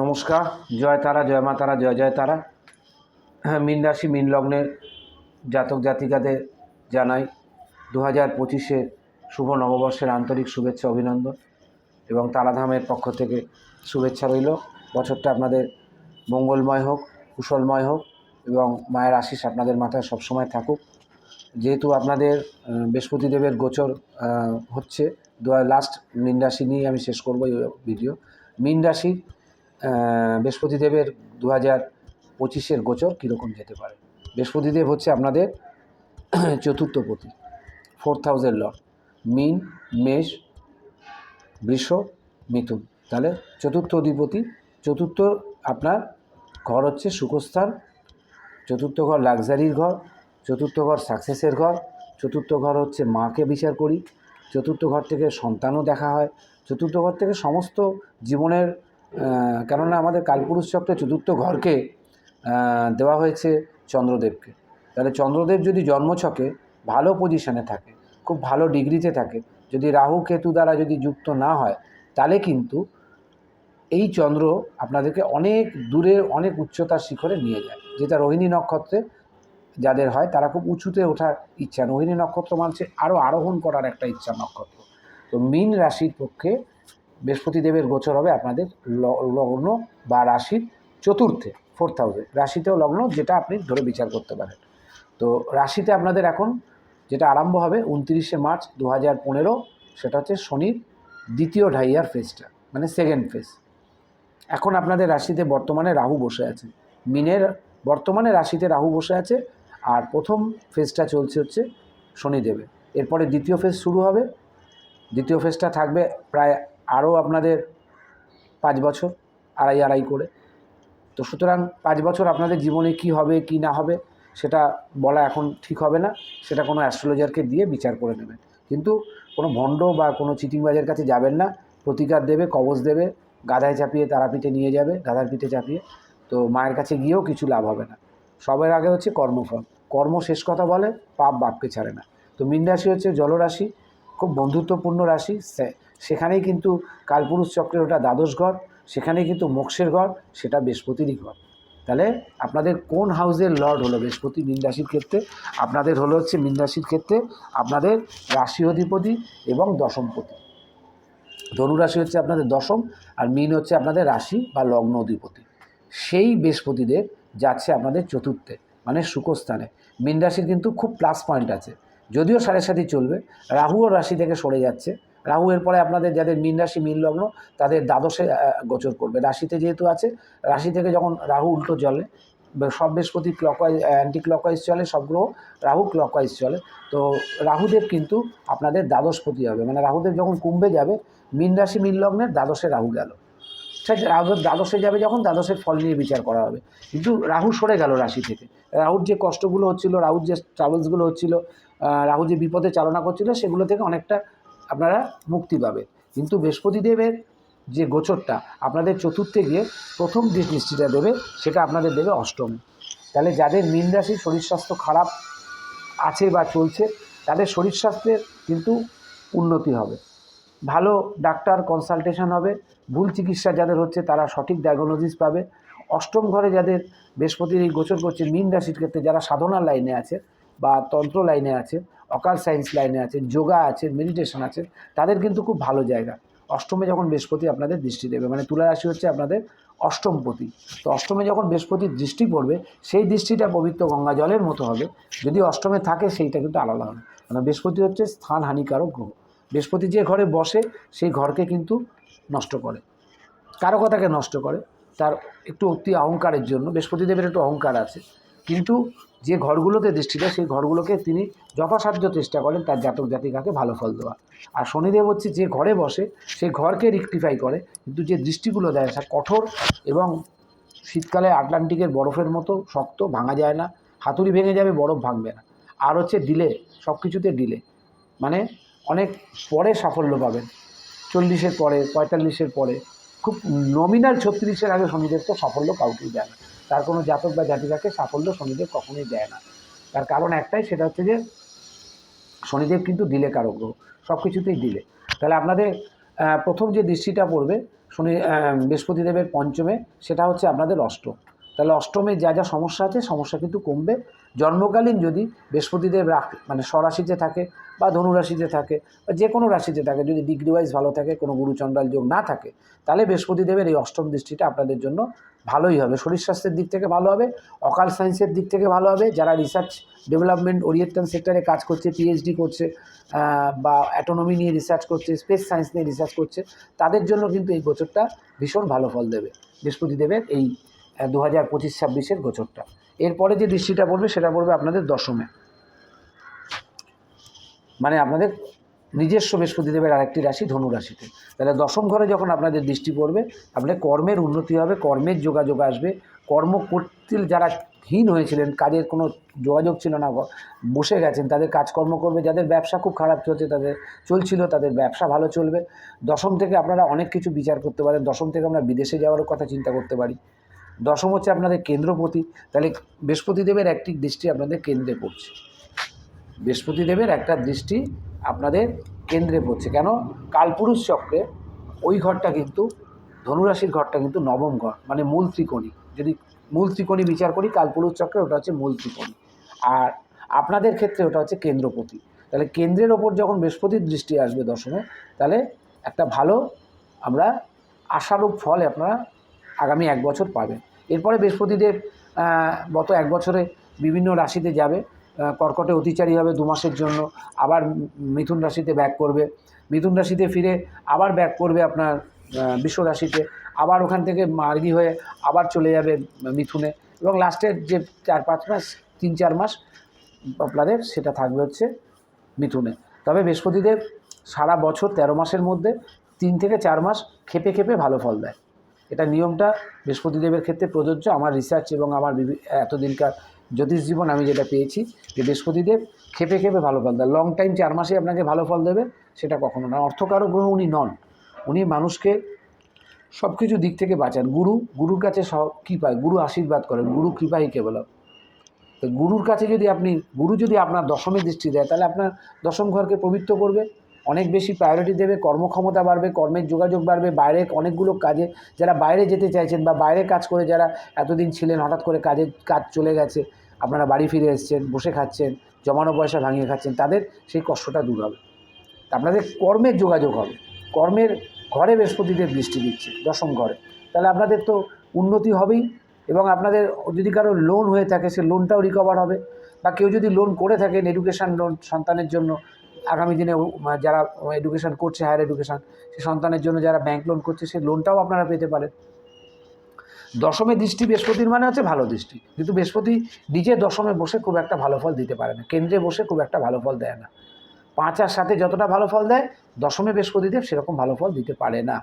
নমস্কার জয় তারা জয় মা তারা জয় জয় তারা। হ্যাঁ মীন রাশি মীন লগ্নের জাতক জাতিকাদের জানাই দু হাজার পঁচিশে শুভ নববর্ষের আন্তরিক শুভেচ্ছা অভিনন্দন এবং তারাধামের পক্ষ থেকে শুভেচ্ছা রইল। বছরটা আপনাদের মঙ্গলময় হোক কুশলময় হোক এবং মায়ের আশিস আপনাদের মাথায় সবসময় থাকুক। যেহেতু আপনাদের আহ, বৃহস্পতি দেবের গোচর হচ্ছে লাস্ট মীন রাশি নিয়ে আমি শেষ করব এই ভিডিও। মীন রাশি আহ, বৃহস্পতি দেবের দু হাজার পঁচিশের গোচর কীরকম যেতে পারে? বৃহস্পতিদেব হচ্ছে আপনাদের চতুর্থ পতি ফোর্থ হাউসের লর্ড মিন মেষ বৃষ মিথুন। তাহলে চতুর্থ অধিপতি চতুর্থ আপনার ঘর হচ্ছে সুখস্থান চতুর্থ ঘর লাক্সারির ঘর চতুর্থ ঘর সাকসেসের ঘর চতুর্থ ঘর হচ্ছে মাকে বিচার করি চতুর্থ ঘর থেকে সন্তানও দেখা হয় চতুর্থ ঘর থেকে সমস্ত জীবনের কেননা আমাদের কালপুরুষ চক্রে চতুর্থ ঘরকে দেওয়া হয়েছে চন্দ্রদেবকে। তাহলে চন্দ্রদেব যদি জন্মছকে ভালো পজিশনে থাকে, খুব ভালো ডিগ্রিতে থাকে, যদি রাহু কেতু দ্বারা যদি যুক্ত না হয়, তাহলে কিন্তু এই চন্দ্র আপনাদেরকে অনেক দূরে, অনেক উচ্চতার শিখরে নিয়ে যায়। যেটা রোহিণী নক্ষত্রে যাদের হয়, তারা খুব উঁচুতে ওঠার ইচ্ছা। রোহিণী নক্ষত্র মানছে আরও আরোহণ করার একটা ইচ্ছা নক্ষত্র। তো মীন রাশির পক্ষে বৃহস্পতি দেবের গোচর হবে আপনাদের লগ্ন বা রাশির চতুর্থে ফোর্থ হাউসে রাশিতেও লগ্ন, যেটা আপনি ধরে বিচার করতে পারেন। তো রাশিতে আপনাদের এখন যেটা আরম্ভ হবে উনত্রিশে মার্চ দু হাজার পনেরো, সেটা হচ্ছে শনির দ্বিতীয় ঢাইয়ার ফেজটা মানে সেকেন্ড ফেজ এখন আপনাদের রাশিতে বর্তমানে রাহু বসে আছে। মিনের বর্তমানে রাশিতে রাহু বসে আছে, আর প্রথম ফেজটা চলছে হচ্ছে শনিদেবের। এরপরে দ্বিতীয় ফেজ শুরু হবে। দ্বিতীয় ফেজটা থাকবে প্রায় আরও আপনাদের পাঁচ বছর, আড়াই আড়াই করে। তো সুতরাং পাঁচ বছর আপনাদের জীবনে কি হবে, কি না হবে, সেটা বলা এখন ঠিক হবে না। সেটা কোনো অ্যাস্ট্রোলজারকে দিয়ে বিচার করে নেবেন। কিন্তু কোনো ভণ্ড বা কোনো চিটিংবাজের কাছে যাবেন না। প্রতিকার দেবে, কবচ দেবে, গাধায় চাপিয়ে তারাপীঠে নিয়ে যাবে, গাধার পিঠে চাপিয়ে। তো মায়ের কাছে গিয়েও কিছু লাভ হবে না। সবের আগে হচ্ছে কর্মফল। কর্ম শেষ কথা বলে, পাপ বাপকে ছাড়ে না। তো মীন রাশি হচ্ছে জলরাশি। খুব বন্ধুত্বপূর্ণ রাশি সেখানেই কিন্তু কালপুরুষ চক্রের ওটা দ্বাদশ ঘর, সেখানেই কিন্তু মোক্ষের ঘর, সেটা বৃহস্পতিরই ঘর। তাহলে আপনাদের কোন হাউসের লর্ড হলো বৃহস্পতি মীন রাশির ক্ষেত্রে? আপনাদের হলো হচ্ছে মীন রাশির ক্ষেত্রে আপনাদের রাশি অধিপতি এবং দশমপতি। ধনুরাশি হচ্ছে আপনাদের দশম আর মীন হচ্ছে আপনাদের রাশি বা লগ্ন অধিপতি। সেই বৃহস্পতিদের যাচ্ছে আপনাদের চতুর্থে মানে সুখস্থানে মীন রাশির কিন্তু খুব প্লাস পয়েন্ট আছে। যদিও সাড়ে সাথে চলবে রাহুও রাশি থেকে সরে যাচ্ছে রাহু এর পরে আপনাদের যাদের মীন রাশি, মীন লগ্ন, তাদের দ্বাদশে গোচর করবে। রাশিতে যেহেতু আছে, রাশি থেকে যখন রাহু উল্টো চলে সব বৃহস্পতি ক্লকওয়াইজ অ্যান্টি ক্লকওয়াইজ চলে, সব গ্রহ রাহু ক্লকওয়াইজ চলে, তো রাহুদেব কিন্তু আপনাদের দ্বাদশপতি হবে। মানে রাহুদেব যখন কুম্ভে যাবে, মীন রাশি, মীন লগ্নের দ্বাদশে রাহু গেল। ঠিক আছে রাহু দ্বাদশে যাবে যখন দ্বাদশের ফল নিয়ে বিচার করা হবে। কিন্তু রাহু সরে গেল রাশি থেকে। রাহুর যে কষ্টগুলো হচ্ছিল, রাহুর যে ট্রাভেলসগুলো হচ্ছিল রাহু যে বিপদে চালনা করছিল, সেগুলো থেকে অনেকটা আপনারা মুক্তি পাবে। কিন্তু বৃহস্পতি দেবের যে গোচরটা, আপনাদের চতুর্থে গিয়ে প্রথম যে দৃষ্টিটা দেবে, সেটা আপনাদের দেবে অষ্টমে। তাহলে যাদের মীন রাশির শরীর স্বাস্থ্য খারাপ আছে বা চলছে, তাদের শরীর স্বাস্থ্যের কিন্তু উন্নতি হবে। ভালো ডাক্তার কনসালটেশন হবে, ভুল চিকিৎসা যাদের হচ্ছে তারা সঠিক ডায়াগনোসিস পাবে। অষ্টম ঘরে যাদের বৃহস্পতির এই গোচর করছে, মীন রাশির ক্ষেত্রে যারা সাধনার লাইনে আছে বা তন্ত্র লাইনে আছে অকাল সায়েন্স লাইনে আছে, যোগা আছে, মেডিটেশন আছে, তাদের কিন্তু খুব ভালো জায়গা। অষ্টমে যখন বৃহস্পতি আপনাদের দৃষ্টি দেবে মানে তুলা রাশি হচ্ছে আপনাদের অষ্টমপতি। তো অষ্টমে যখন বৃহস্পতির দৃষ্টি পড়বে, সেই দৃষ্টিটা পবিত্র গঙ্গা জলের মতো হবে। যদি অষ্টমে থাকে, সেইটা কিন্তু আলাদা হবে। কারণ বৃহস্পতি হচ্ছে স্থান হানিকারক গ্রহ। বৃহস্পতি যে ঘরে বসে, সেই ঘরকে কিন্তু নষ্ট করে। কারও কথাকে নষ্ট করে। তার একটু অতি অহংকারের জন্য বৃহস্পতি দেবের একটু অহংকার আছে। কিন্তু যে ঘরগুলোতে দৃষ্টি দেয়, সেই ঘরগুলোকে তিনি যথাসাধ্য চেষ্টা করেন তার জাতক জাতিকাকে ভালো ফল দেওয়া আর শনিদেব হচ্ছে যে ঘরে বসে সেই ঘরকে রিক্টিফাই করে, কিন্তু যে দৃষ্টিগুলো দেয়, সেটা কঠোর এবং শীতকালে আটলান্টিকের বরফের মতো শক্ত, ভাঙা যায় না, হাতুড়ি ভেঙে যাবে, বরফ ভাঙবে না। আর হচ্ছে ডিলে সব কিছুতে ডিলে মানে অনেক পরে সাফল্য পাবেন। চল্লিশের পরে, পঁয়তাল্লিশের পরে, খুব নমিনাল ছত্রিশের আগে শনিদেব তো সাফল্য কাউকেই দেয় না। তার কোনো জাতক বা জাতিকাকে সাফল্য শনিদেব কখনোই দেয় না। তার কারণ একটাই, সেটা হচ্ছে যে শনিদেব কিন্তু দিলে কারও গ্রহ, সব কিছুতেই দিলে। তাহলে আপনাদের প্রথম যে দৃষ্টিটা পড়বে শনি বৃহস্পতিদেবের পঞ্চমে, সেটা হচ্ছে আপনাদের অষ্টম। তাহলে অষ্টমে যা যা সমস্যা আছে, সমস্যা কিন্তু কমবে। জন্মকালীন যদি বৃহস্পতিদেব রাখ মানে স্বরাশিতে থাকে বা ধনুরাশিতে থাকে বা যে কোনো রাশিতে থাকে, যদি ডিগ্রি ওয়াইজ ভালো থাকে, কোনো গুরুচণ্ডাল যোগ না থাকে, তাহলে বৃহস্পতিদেবের এই অষ্টম দৃষ্টিটা আপনাদের জন্য ভালোই হবে। শরীর স্বাস্থ্যের দিক থেকে ভালো হবে, অকাল সায়েন্সের দিক থেকে ভালো হবে, যারা রিসার্চ ডেভেলপমেন্ট ওরিয়েন্টাল সেক্টরে কাজ করছে পিএইচডি করছে বা অ্যাটোনমি নিয়ে রিসার্চ করছে স্পেস সায়েন্স নিয়ে রিসার্চ করছে, তাদের জন্য কিন্তু এই গোচরটা ভীষণ ভালো ফল দেবে বৃহস্পতিদেবের এই দু হাজার পঁচিশ, ছাব্বিশের গোচরটা। এরপরে যে দৃষ্টিটা পড়বে, সেটা পড়বে আপনাদের দশমে। মানে আপনাদের নিজস্ব বৃহস্পতিদেবের আরেকটি রাশি, ধনু রাশিতে। তাহলে দশম ঘরে যখন আপনাদের দৃষ্টি পড়বে, আপনাদের কর্মের উন্নতি হবে, কর্মের যোগাযোগ আসবে। কর্ম করতে যারা হীন হয়েছিলেন, কাজের কোনো যোগাযোগ ছিল না, বসে গেছেন, তাদের কাজকর্ম করবে, যাদের ব্যবসা খুব খারাপ চলছে, তাদের চলছিল, তাদের ব্যবসা ভালো চলবে। দশম থেকে আপনারা অনেক কিছু বিচার করতে পারেন। দশম থেকে আমরা বিদেশে যাওয়ারও কথা চিন্তা করতে পারি। দশম হচ্ছে আপনাদের কেন্দ্রপতি। তাহলে বৃহস্পতিদেবের একটি দৃষ্টি আপনাদের কেন্দ্রে পড়ছে। বৃহস্পতিদেবের একটা দৃষ্টি আপনাদের কেন্দ্রে পড়ছে। কেন? কালপুরুষ চক্রে ওই ঘরটা কিন্তু, ধনুরাশির ঘরটা কিন্তু নবম ঘর মানে মূল ত্রিকোণী। যদি মূল ত্রিকোণী বিচার করি, কালপুরুষ চক্রে ওটা হচ্ছে মূল ত্রিকোণী। আর আপনাদের ক্ষেত্রে ওটা হচ্ছে কেন্দ্রপতি। তাহলে কেন্দ্রের ওপর যখন বৃহস্পতির দৃষ্টি আসবে দশমে, তাহলে একটা ভালো আমরা আশারূপ ফল আপনারা আগামী এক বছর পাবে। এরপরে বৃহস্পতিদেব গত এক বছরে বিভিন্ন রাশিতে যাবে। কর্কটে অতিচারী হবে দু মাসের জন্য। আবার মিথুন রাশিতে ব্যাক করবে। মিথুন রাশিতে ফিরে আবার ব্যাক করবে আপনার বিশ্ব রাশিতে। আবার ওখান থেকে মার্গি হয়ে আবার চলে যাবে মিথুনে। এবং লাস্টের যে চার পাঁচ মাস, তিন চার মাস আপনাদের সেটা থাকবে হচ্ছে মিথুনে। তবে বৃহস্পতিদেব সারা বছর তেরো মাসের মধ্যে তিন থেকে চার মাস খেপে খেপে ভালো ফল দেয়। এটা নিয়মটা বৃহস্পতিদেবের ক্ষেত্রে প্রযোজ্য। আমার রিসার্চ এবং আমার এতদিনকার জ্যোতিষ জীবন আমি যেটা পেয়েছি যে বৃহস্পতিদেব খেপে খেপে ভালো ফল দেয়। লং টাইম চার মাসে আপনাকে ভালো ফল দেবে, সেটা কখনো না অর্থকারক গ্রহ উনি নন। উনি মানুষকে সব কিছু দিক থেকে বাঁচান। গুরু, গুরুর কাছে সব কী পায় গুরু আশীর্বাদ করেন। গুরু কৃপাই কেবল তো গুরুর কাছে যদি আপনি, গুরু যদি আপনার দশমে দৃষ্টি দেয়, তাহলে আপনার দশম ঘরকে পবিত্র করবে। অনেক বেশি প্রায়োরিটি দেবে, কর্মক্ষমতা বাড়বে, কর্মের যোগাযোগ বাড়বে, বাইরে অনেকগুলো কাজে, যারা বাইরে যেতে চাইছেন বা বাইরে কাজ করে যারা এতদিন ছিলেন, হঠাৎ করে কাজের কাজ চলে গেছে, আপনারা বাড়ি ফিরে এসেছেন, বসে খাচ্ছেন, জমানো পয়সা ভাঙিয়ে খাচ্ছেন, তাদের সেই কষ্টটা দূর হবে। আপনাদের কর্মের যোগাযোগ হবে। কর্মের ঘরে বৃহস্পতিদের দৃষ্টি দিচ্ছে, দশম ঘরে। তাহলে আপনাদের তো উন্নতি হবেই এবং আপনাদের যদি কারও লোন হয়ে থাকে, সে লোনটাও রিকভার হবে। বা কেউ যদি লোন করে থাকেন এডুকেশান লোন সন্তানের জন্য আগামী দিনে যারা এডুকেশান করছে হায়ার এডুকেশান সে সন্তানের জন্য যারা ব্যাংক লোন করছে, সে লোনটাও আপনারা পেতে পারেন। দশমে দৃষ্টি বৃহস্পতির মানে হচ্ছে ভালো দৃষ্টি। কিন্তু বৃহস্পতি নিজে দশমে বসে খুব একটা ভালো ফল দিতে পারে না। কেন্দ্রে বসে খুব একটা ভালো ফল দেয় না। পাঁচ আর সাথে যতটা ভালো ফল দেয়, দশমে বৃহস্পতিদেব সেরকম ভালো ফল দিতে পারে না।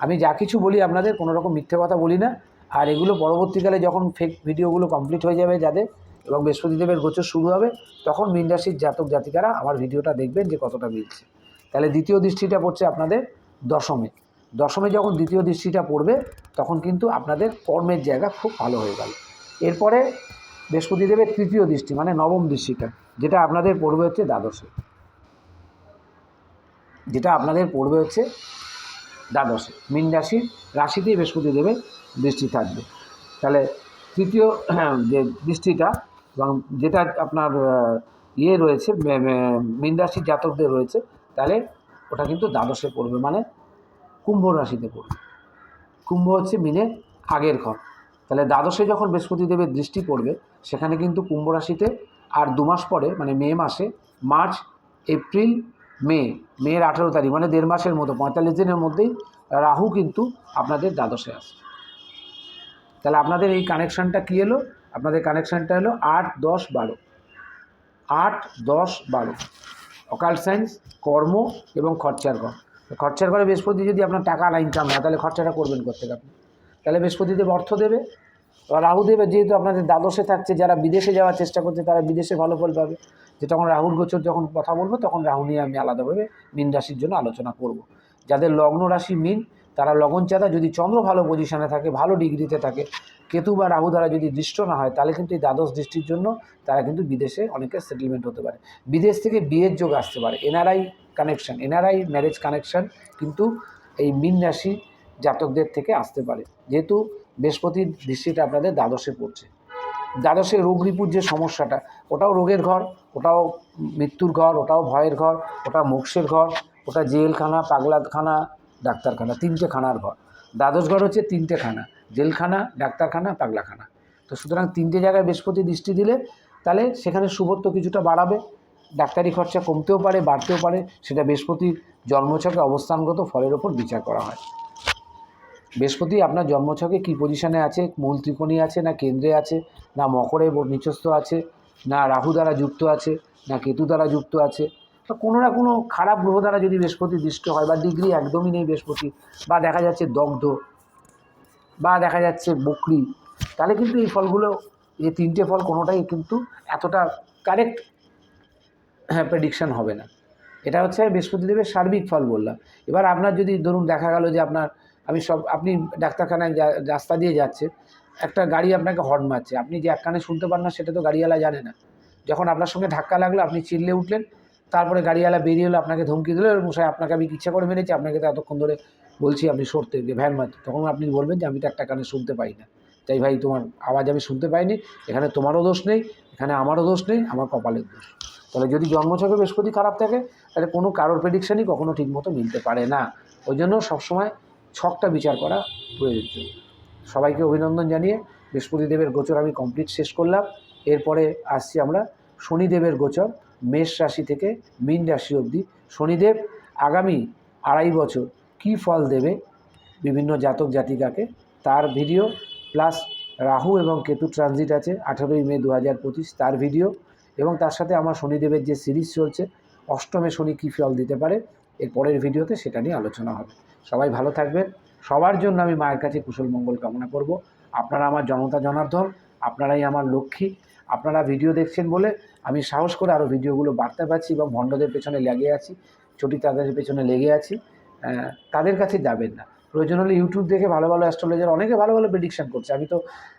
আমি যা কিছু বলি আপনাদের, কোনো রকম মিথ্যে কথা বলি না। আর এগুলো পরবর্তীকালে যখন ফেক ভিডিওগুলো কমপ্লিট হয়ে যাবে যাদের এবং বৃহস্পতিদেবের গোচর শুরু হবে, তখন মীন রাশির জাতক জাতিকারা আমার ভিডিওটা দেখবেন যে কতটা মিলছে। তাহলে দ্বিতীয় দৃষ্টিটা পড়ছে আপনাদের দশমে। দশমে যখন দ্বিতীয় দৃষ্টিটা পড়বে, তখন কিন্তু আপনাদের কর্মের জায়গা খুব ভালো হয়ে গেল। এরপরে বৃহস্পতিদেবের তৃতীয় দৃষ্টি মানে নবম দৃষ্টিটা, যেটা আপনাদের পড়বে হচ্ছে দ্বাদশে। যেটা আপনাদের পড়বে হচ্ছে দ্বাদশে। মীন রাশির রাশিতেই বৃহস্পতিদেবের দৃষ্টি থাকবে। তাহলে তৃতীয় যে দৃষ্টিটা এবং যেটা আপনার ইয়ে রয়েছে, মে- মে- মীন রাশির জাতকদের রয়েছে, তাহলে ওটা কিন্তু দ্বাদশে পড়বে মানে কুম্ভ রাশিতে পড়বে। কুম্ভ হচ্ছে মিনের আগের ঘর। তাহলে দ্বাদশে যখন বৃহস্পতিদেবের দৃষ্টি পড়বে, সেখানে কিন্তু কুম্ভ রাশিতে আর দু মাস পরে মানে মে মাসে, মার্চ, এপ্রিল, মে, মের আঠেরো তারিখ মানে দেড় মাসের মতো, পঁয়তাল্লিশ দিনের মধ্যেই রাহু কিন্তু আপনাদের দ্বাদশে আসে তাহলে আপনাদের এই কানেকশানটা কী এলো? আপনাদের কানেকশানটা হলো আট দশ বারো। আট দশ বারো। অকাল সায়েন্স কর্ম এবং খরচার ঘর। খরচার ঘরে বৃহস্পতি যদি আপনার টাকা না ইনকাম হয়, তাহলে খরচাটা করবেন করতে আপনি? তাহলে বৃহস্পতিদেব অর্থ দেবে আর রাহু দেবে, যেহেতু আপনাদের দ্বাদশে থাকছে, যারা বিদেশে যাওয়ার চেষ্টা করছে, তারা বিদেশে ভালো ফল পাবে। যে তখন রাহুর গোচর যখন কথা বলব, তখন রাহু নিয়ে আমি আলাদাভাবে মিন রাশির জন্য আলোচনা করব। যাদের লগ্ন রাশি মিন, তারা লগন চাঁদা যদি চন্দ্র ভালো পজিশনে থাকে, ভালো ডিগ্রিতে থাকে কেতু বা রাহু দ্বারা যদি দৃষ্ট না হয়, তাহলে কিন্তু এই দ্বাদশ দৃষ্টির জন্য তারা কিন্তু বিদেশে অনেকের সেটেলমেন্ট হতে পারে। বিদেশ থেকে বিয়ের যোগ আসতে পারে। NRI connection NRI marriage connection কিন্তু এই মিন রাশি জাতকদের থেকে আসতে পারে। যেহেতু বৃহস্পতির দৃষ্টিটা আপনাদের দ্বাদশে পড়ছে। দ্বাদশে রোগ রিপুর যে সমস্যাটা, ওটাও রোগের ঘর, ওটাও মৃত্যুর ঘর, ওটাও ভয়ের ঘর, ওটা মোক্ষের ঘর, ওটা জেলখানা, পাগলাখানা, ডাক্তারখানা, তিনটে খানার ঘর। দ্বাদশ ঘর হচ্ছে তিনটে খানা। জেলখানা, ডাক্তারখানা, পাগলাখানা। তো সুতরাং তিনটে জায়গায় বৃহস্পতি দৃষ্টি দিলে তাহলে সেখানে শুভত্ব কিছুটা বাড়াবে, ডাক্তারি খরচা কমতেও পারে, বাড়তেও পারে, সেটা বৃহস্পতির জন্মছকে অবস্থানগত ফলের ওপর বিচার করা হয়। বৃহস্পতি আপনার জন্মছকে কী পজিশানে আছে, মূল ত্রিকোণী আছে, না কেন্দ্রে আছে, না মকরে নিচস্থ আছে, না রাহু দ্বারা যুক্ত আছে, না কেতু দ্বারা যুক্ত আছে? তো কোনো না কোনো খারাপ গ্রহ দ্বারা যদি বৃহস্পতি দৃষ্ট হয় বা ডিগ্রি একদমই নেই বৃহস্পতি, বা দেখা যাচ্ছে দগ্ধ বা দেখা যাচ্ছে বকরি, তাহলে কিন্তু এই ফলগুলো, এই তিনটে ফল কোনোটাই কিন্তু এতটা কারেক্ট হ্যাঁ প্রেডিকশান হবে না। এটা হচ্ছে বৃহস্পতিদেবের সার্বিক ফল বললাম। এবার আপনার যদি ধরুন দেখা গেল যে আপনার, আমি সব, আপনি ডাক্তারখানায় রাস্তা দিয়ে যাচ্ছে, একটা গাড়ি আপনাকে হর্ন মারছে। আপনি যে এক কানে শুনতে পান না, সেটা তো গাড়িওয়ালা জানে না। যখন আপনার সঙ্গে ধাক্কা লাগল, আপনি চিল্লে উঠলেন তারপরে গাড়িওয়ালা বেরিয়ে এলো, আপনাকে ধমকি দিল মশাই, আপনাকে আমি ইচ্ছা করে মেরেছি, আপনাকে তো এতক্ষণ ধরে বলছি আপনি সরতে যে ভ্যান মারতে। তখন আপনি বলবেন যে আমি তো একটা কানে শুনতে পাই না। তাই ভাই, তোমার আওয়াজ আমি শুনতে পাইনি, এখানে তোমারও দোষ নেই, এখানে আমারও দোষ নেই, আমার কপালের দোষ। তাহলে যদি জন্মছকে বৃহস্পতি খারাপ থাকে, তাহলে কোনো কারোর প্রেডিকশানই কখনো ঠিকমতো মিলতে পারে না। ওই জন্য সবসময় ছকটা বিচার করা প্রয়োজন। সবাইকে অভিনন্দন জানিয়ে বৃহস্পতিদেবের গোচর আমি কমপ্লিট শেষ করলাম। এরপরে আসছি আমরা শনিদেবের গোচর। মেষ রাশি থেকে মীন রাশি অবধি। শনিদেব, আগামী আড়াই বছর কী ফল দেবে বিভিন্ন জাতক জাতিকাকে? তার ভিডিও, প্লাস রাহু এবং কেতু ট্রানজিট আছে আঠেরোই মে দু হাজার পঁচিশ তার ভিডিও এবং তার সাথে আমার শনিদেবের যে সিরিজ চলছে, অষ্টমে শনি কী ফল দিতে পারে, এর পরের ভিডিওতে সেটা নিয়ে আলোচনা হবে। সবাই ভালো থাকবেন। সবার জন্য আমি মায়ের কাছে কুশল মঙ্গল কামনা করব। আপনারা আমার জনতা জনার্দন, আপনারাই আমার লক্ষ্মী। আপনারা ভিডিও দেখছেন বলে আমি সাহস করে আরও ভিডিওগুলো বাড়তে পারছি এবং ভণ্ডদের পেছনে লেগে আছি, চটি তাদের পেছনে লেগে আছি তাদের কাছে যাবেন না। প্রয়োজন হলে ইউটিউব দেখে ভালো ভালো অ্যাস্ট্রোলজার অনেকে ভালো ভালো প্রেডিকশান করছে। আমি তো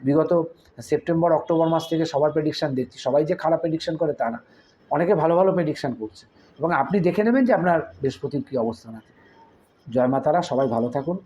বিগত সেপ্টেম্বর অক্টোবর মাস থেকে সবার প্রেডিকশান দেখছি। সবাই যে খারাপ প্রেডিকশান করে তা না। অনেকে ভালো ভালো প্রেডিকশান করছে। এবং আপনি দেখে নেবেন যে আপনার বৃহস্পতির কী অবস্থান আছে। জয় মাতারা, সবাই ভালো থাকুন।